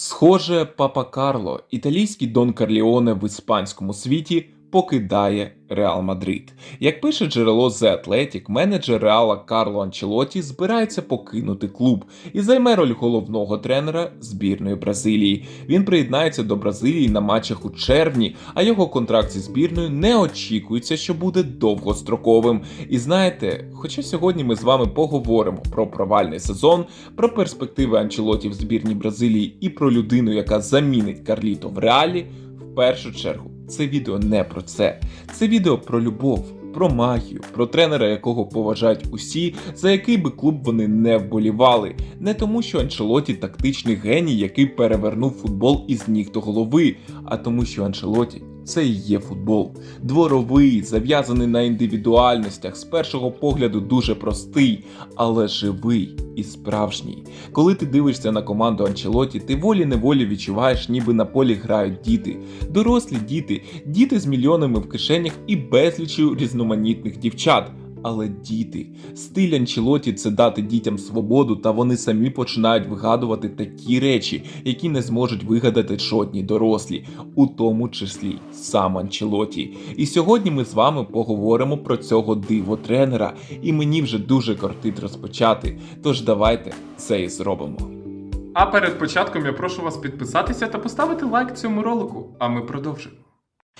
Схоже, папа Карло, італійський Дон Карліоне в іспанському світі, покидає Реал Мадрид. Як пише джерело The Athletic, менеджер Реала Карло Анчелоті збирається покинути клуб і займе роль головного тренера збірної Бразилії. Він приєднається до Бразилії на матчах у червні, а його контракт зі збірною не очікується, що буде довгостроковим. І знаєте, хоча сьогодні ми з вами поговоримо про провальний сезон, про перспективи Анчелоті в збірній Бразилії і про людину, яка замінить Карліто в реалі, в першу чергу це відео не про це. Це відео про любов, про магію, про тренера, якого поважають усі, за який би клуб вони не вболівали. Не тому, що Анчелоті тактичний геній, який перевернув футбол із ніг до голови, а тому, що Анчелоті це і є футбол. Дворовий, зав'язаний на індивідуальностях, з першого погляду дуже простий, але живий і справжній. Коли ти дивишся на команду Анчелоті, ти волі-неволі відчуваєш, ніби на полі грають діти, дорослі діти, діти з мільйонами в кишенях і безлічю різноманітних дівчат. Але діти, стиль Анчелоті це дати дітям свободу, та вони самі починають вигадувати такі речі, які не зможуть вигадати жодні дорослі, у тому числі сам Анчелоті. І сьогодні ми з вами поговоримо про цього диво тренера, і мені вже дуже кортить розпочати. Тож давайте це і зробимо. А перед початком я прошу вас підписатися та поставити лайк цьому ролику, а ми продовжимо.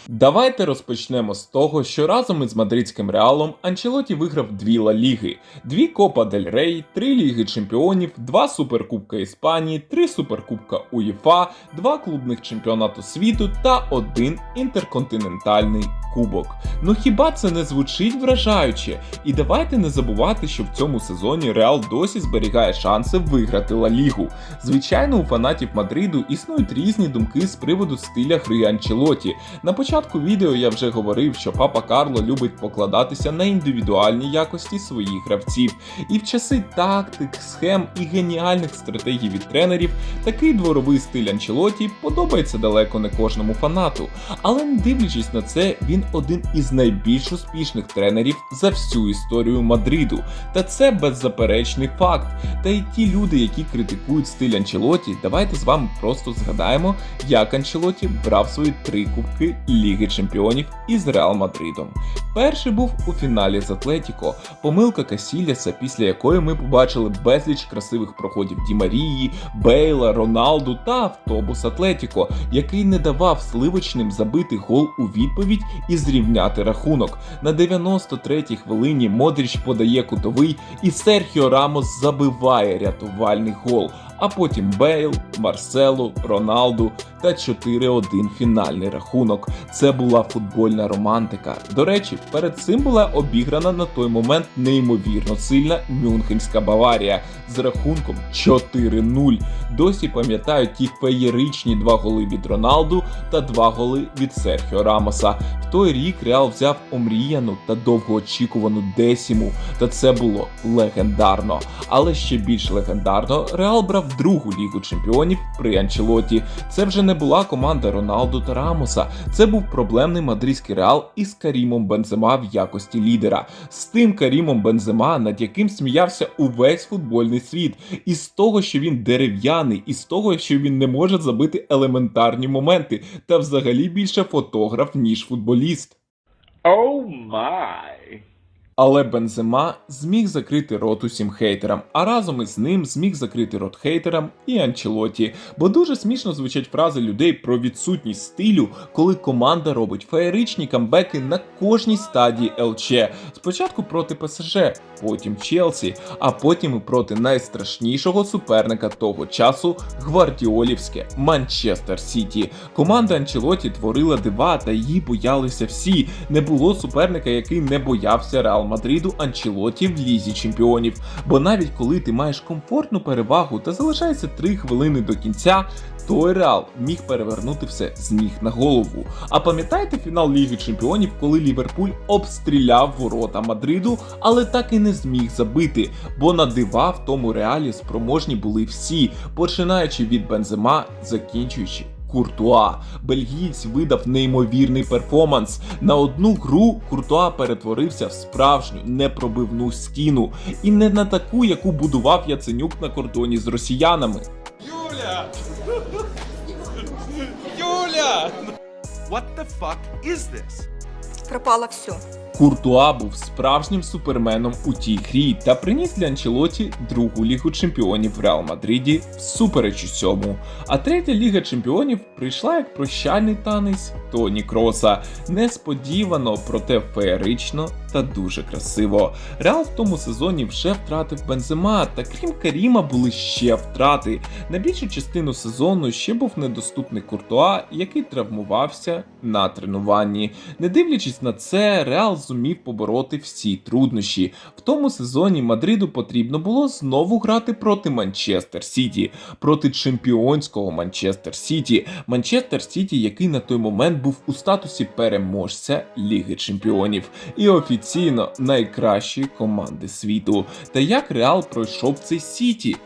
Давайте розпочнемо з того, що разом із мадридським реалом Анчелоті виграв дві Ла Ліги, дві Копа Дель Рей, три Ліги Чемпіонів, два Суперкубка Іспанії, три Суперкубка УЄФА, два клубних чемпіонату світу та один інтерконтинентальний кубок. Ну хіба це не звучить вражаюче? І давайте не забувати, що в цьому сезоні Реал досі зберігає шанси виграти Ла Лігу. Звичайно, у фанатів Мадриду існують різні думки з приводу стиля гри Анчелоті. На початку відео я вже говорив, що папа Карло любить покладатися на індивідуальні якості своїх гравців. І в часи тактик, схем і геніальних стратегій від тренерів такий дворовий стиль Анчелоті подобається далеко не кожному фанату. Але не дивлячись на це, він один із найбільш успішних тренерів за всю історію Мадриду. Та це беззаперечний факт. Та й ті люди, які критикують стиль Анчелоті, давайте з вами просто згадаємо, як Анчелоті брав свої три кубки Ліги Чемпіонів із Реал Мадридом. Перший був у фіналі з Атлетіко, помилка Касіляса, після якої ми побачили безліч красивих проходів Ді Марії, Бейла, Роналду та автобус Атлетіко, який не давав сливочним забити гол у відповідь і зрівняти рахунок. На 93-й хвилині Модріч подає кутовий, і Серхіо Рамос забиває рятувальний гол. А потім Бейл, Марсело, Роналду та 4-1 фінальний рахунок. Це була футбольна романтика. До речі, перед цим була обіграна на той момент неймовірно сильна Мюнхенська Баварія з рахунком 4-0. Досі пам'ятаю ті феєричні два голи від Роналду та два голи від Серхіо Рамоса. Той рік Реал взяв омріяну та довгоочікувану десіму, та це було легендарно. Але ще більш легендарно Реал брав другу лігу чемпіонів при Анчелоті. Це вже не була команда Роналду та Рамоса. Це був проблемний мадридський реал із Карімом Бензема в якості лідера. З тим Карімом Бензема, над яким сміявся увесь футбольний світ, і з того, що він дерев'яний, і з того, що він не може забити елементарні моменти, та взагалі більше фотограф, ніж футболіст. released. Oh my. Але Бензема зміг закрити рот усім хейтерам, а разом із ним зміг закрити рот хейтерам і Анчелоті. Бо дуже смішно звучать фрази людей про відсутність стилю, коли команда робить феєричні камбеки на кожній стадії ЛЧ. Спочатку проти ПСЖ, потім Челсі, а потім і проти найстрашнішого суперника того часу гвардіолівське Манчестер Сіті. Команда Анчелоті творила дива, та її боялися всі. Не було суперника, який не боявся Реал Мадриду Анчелоті в лізі чемпіонів. Бо навіть коли ти маєш комфортну перевагу та залишається 3 хвилини до кінця, той Реал міг перевернути все з ніг на голову. А пам'ятаєте фінал Ліги Чемпіонів, коли Ліверпуль обстріляв ворота Мадриду, але так і не зміг забити, бо на дива в тому реалі спроможні були всі, починаючи від Бензема, закінчуючи. Куртуа. Бельгієць видав неймовірний перформанс. На одну гру Куртуа перетворився в справжню непробивну стіну. І не на таку, яку будував Яценюк на кордоні з росіянами. Юля! Юля! What the fuck is this? Пропало все. Куртуа був справжнім суперменом у тій грі та приніс для Анчелоті другу лігу чемпіонів в Реал Мадриді всупереч усьому. А третя ліга чемпіонів прийшла як прощальний танець Тоні Кроса. Несподівано, проте феєрично та дуже красиво. Реал в тому сезоні вже втратив Бензема, та крім Каріма були ще втрати. На більшу частину сезону ще був недоступний Куртуа, який травмувався на тренуванні. Не дивлячись на це, Реал зумів побороти всі труднощі. В тому сезоні Мадриду потрібно було знову грати проти Манчестер Сіті, проти чемпіонського Манчестер Сіті. Манчестер Сіті, який на той момент був у статусі переможця Ліги Чемпіонів, і офіційно найкращої команди світу. Та як Реал пройшов цей Сіті?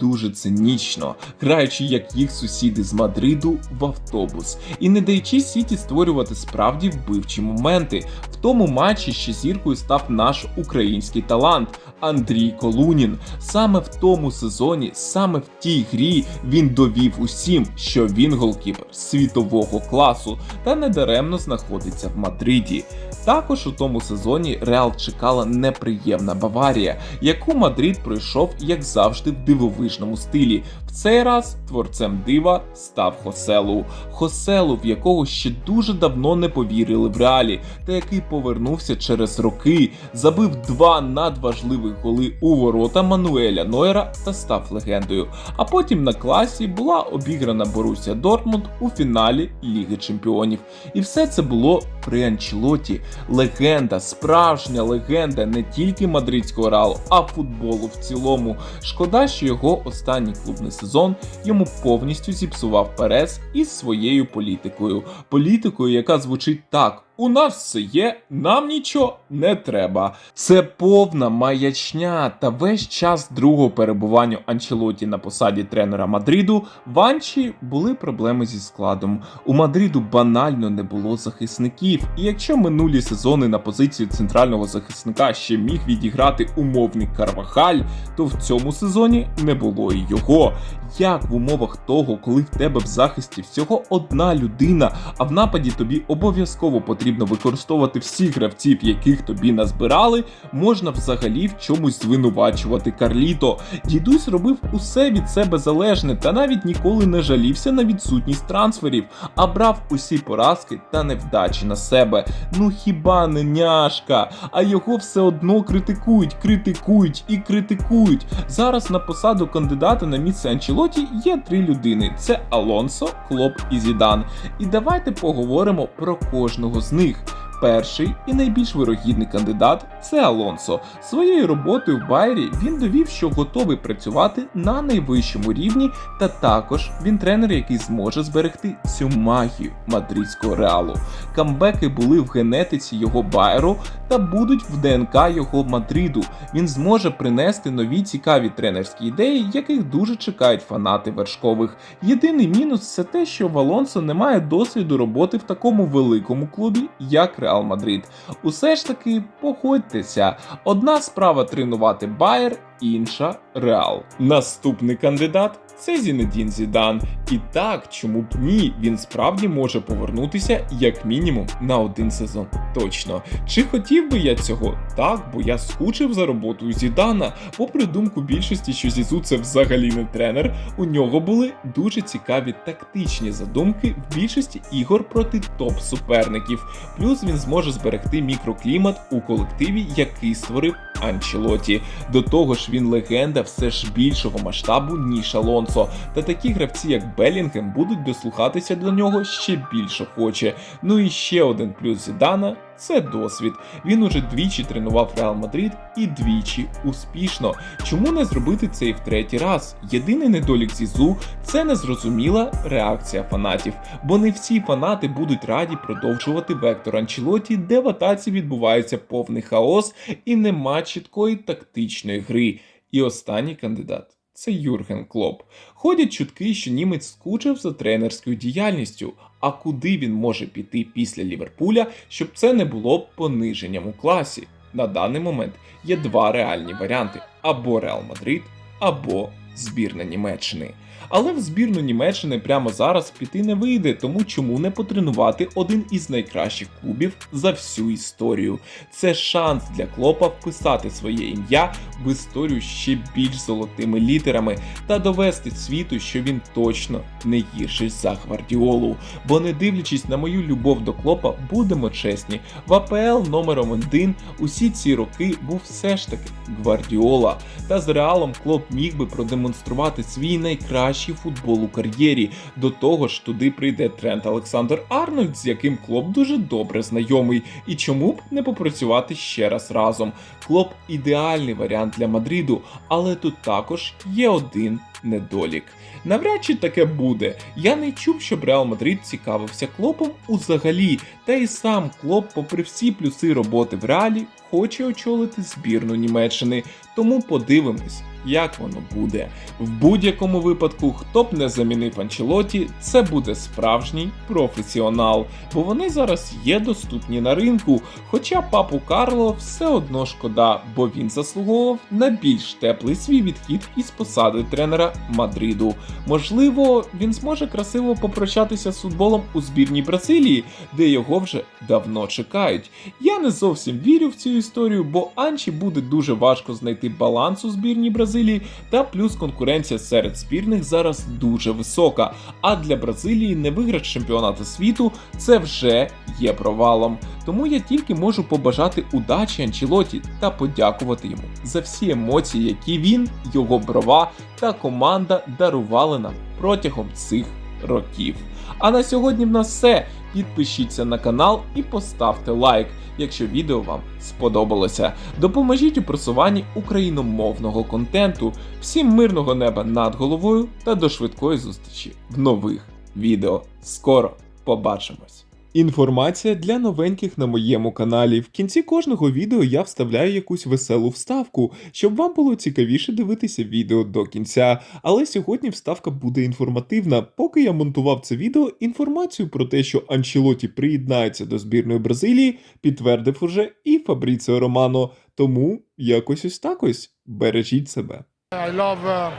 Дуже цинічно, граючи як їх сусіди з Мадриду в автобус і не даючи Сіті створювати справді вбивчі моменти. В тому матчі ще зіркою став наш український талант Андрій Колунін. Саме в тому сезоні, саме в тій грі він довів усім, що він голкіпер світового класу та недаремно знаходиться в Мадриді. Також у тому сезоні Реал чекала неприємна Баварія, яку Мадрид пройшов, як завжди, в дивовижному стилі. Цей раз творцем дива став Хоселу. Хоселу, в якого ще дуже давно не повірили в реалі, та який повернувся через роки, забив два надважливих голи у ворота Мануеля Нойера та став легендою. А потім на класі була обіграна Боруся Дортмунд у фіналі Ліги Чемпіонів. І все це було при Анчелоті. Легенда, справжня легенда не тільки мадридського реалу, а футболу в цілому. Шкода, що його останній клубний сезон йому повністю зіпсував Перес із своєю політикою. Політикою, яка звучить так. У нас все є, нам нічого не треба. Це повна маячня. Та весь час другого перебування Анчелоті на посаді тренера Мадриду в Анчі були проблеми зі складом. У Мадриду банально не було захисників. І якщо минулі сезони на позицію центрального захисника ще міг відіграти умовний Карвахаль, то в цьому сезоні не було і його. Як в умовах того, коли в тебе в захисті всього одна людина, а в нападі тобі обов'язково потрібно використовувати всіх гравців, яких тобі назбирали, можна взагалі в чомусь звинувачувати Карліто. Дідусь робив усе від себе залежне та навіть ніколи не жалівся на відсутність трансферів, а брав усі поразки та невдачі на себе. Ну хіба не няшка? А його все одно критикують, критикують і критикують. Зараз на посаду кандидата на місце Анчелоті є три людини: це Алонсо, Клоп і Зідан. І давайте поговоримо про кожного з них. Перший і найбільш вирогідний кандидат це Алонсо. Своєю роботою в Байері він довів, що готовий працювати на найвищому рівні, та також він тренер, який зможе зберегти цю магію мадридського реалу. Камбеки були в генетиці його Байеру та будуть в ДНК його Мадриду. Він зможе принести нові цікаві тренерські ідеї, яких дуже чекають фанати вершкових. Єдиний мінус це те, що в Алонсо немає досвіду роботи в такому великому клубі, як Реал Мадрид. Усе ж таки погодьтеся, одна справа тренувати Байер, інша Реал. Наступний кандидат це Зінедін Зідан. І так, чому б ні, він справді може повернутися як мінімум на один сезон. Точно. Чи хотів би я цього? Так, бо я скучив за роботою Зідана. Попри думку більшості, що Зізу це взагалі не тренер, у нього були дуже цікаві тактичні задумки в більшості ігор проти топ-суперників. Плюс він зможе зберегти мікроклімат у колективі, який створив Анчелоті. До того ж, він легенда все ж більшого масштабу, ніж Алонсо. Та такі гравці, як Белінгем, будуть дослухатися до нього ще більше хоче. Ну і ще один плюс Зідана це досвід. Він уже двічі тренував Реал Мадрид і двічі успішно. Чому не зробити це і в третій раз? Єдиний недолік Зізу це незрозуміла реакція фанатів, бо не всі фанати будуть раді продовжувати вектор Анчелоті, де в атаці відбувається повний хаос і нема чіткої тактичної гри. І останній кандидат. Це Юрген Клоп. Ходять чутки, що німець скучив за тренерською діяльністю. А куди він може піти після Ліверпуля, щоб це не було пониженням у класі? На даний момент є два реальні варіанти: або Реал Мадрид, або збірна Німеччини. Але в збірну Німеччини прямо зараз піти не вийде, тому чому не потренувати один із найкращих клубів за всю історію. Це шанс для Клопа вписати своє ім'я в історію ще більш золотими літерами та довести світу, що він точно не гірший за Гвардіолу. Бо не дивлячись на мою любов до Клопа, будемо чесні, в АПЛ номером один усі ці роки був все ж таки Гвардіола. Та з Реалом Клоп міг би продемонструвати свій найкращий футбол у кар'єрі. До того ж, туди прийде Трент Олександр Арнольд, з яким Клоп дуже добре знайомий. І чому б не попрацювати ще раз разом? Клоп ідеальний варіант для Мадриду, але тут також є один недолік. Навряд чи таке буде. Я не чув, щоб Реал Мадрид цікавився клопом узагалі, та й сам клоп, попри всі плюси роботи в реалі, хоче очолити збірну Німеччини. Тому подивимось, як воно буде. В будь-якому випадку, хто б не замінив Анчелоті, це буде справжній професіонал, бо вони зараз є доступні на ринку. Хоча папу Карло все одно шкода, бо він заслуговував на більш теплий свій відхід із посади тренера Мадриду. Можливо, він зможе красиво попрощатися з футболом у збірній Бразилії, де його вже давно чекають. Я не зовсім вірю в цю історію, бо Анчі буде дуже важко знайти баланс у збірній Бразилії, та плюс конкуренція серед збірних зараз дуже висока. А для Бразилії не виграти чемпіонату світу це вже є провалом. Тому я тільки можу побажати удачі Анчелоті та подякувати йому за всі емоції, які він, його брова та команда дарували нам протягом цих років. А на сьогодні в нас все. Підпишіться на канал і поставте лайк, якщо відео вам сподобалося. Допоможіть у просуванні україномовного контенту. Всім мирного неба над головою та до швидкої зустрічі в нових відео. Скоро побачимось! Інформація для новеньких на моєму каналі. В кінці кожного відео я вставляю якусь веселу вставку, щоб вам було цікавіше дивитися відео до кінця. Але сьогодні вставка буде інформативна. Поки я монтував це відео, інформацію про те, що Анчелоті приєднається до збірної Бразилії, підтвердив уже і Фабріціо Романо. Тому якось ось так ось бережіть себе. I love uh,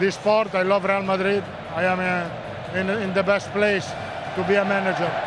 this sport. I love Real Madrid. I am uh, in, the best place to be a manager.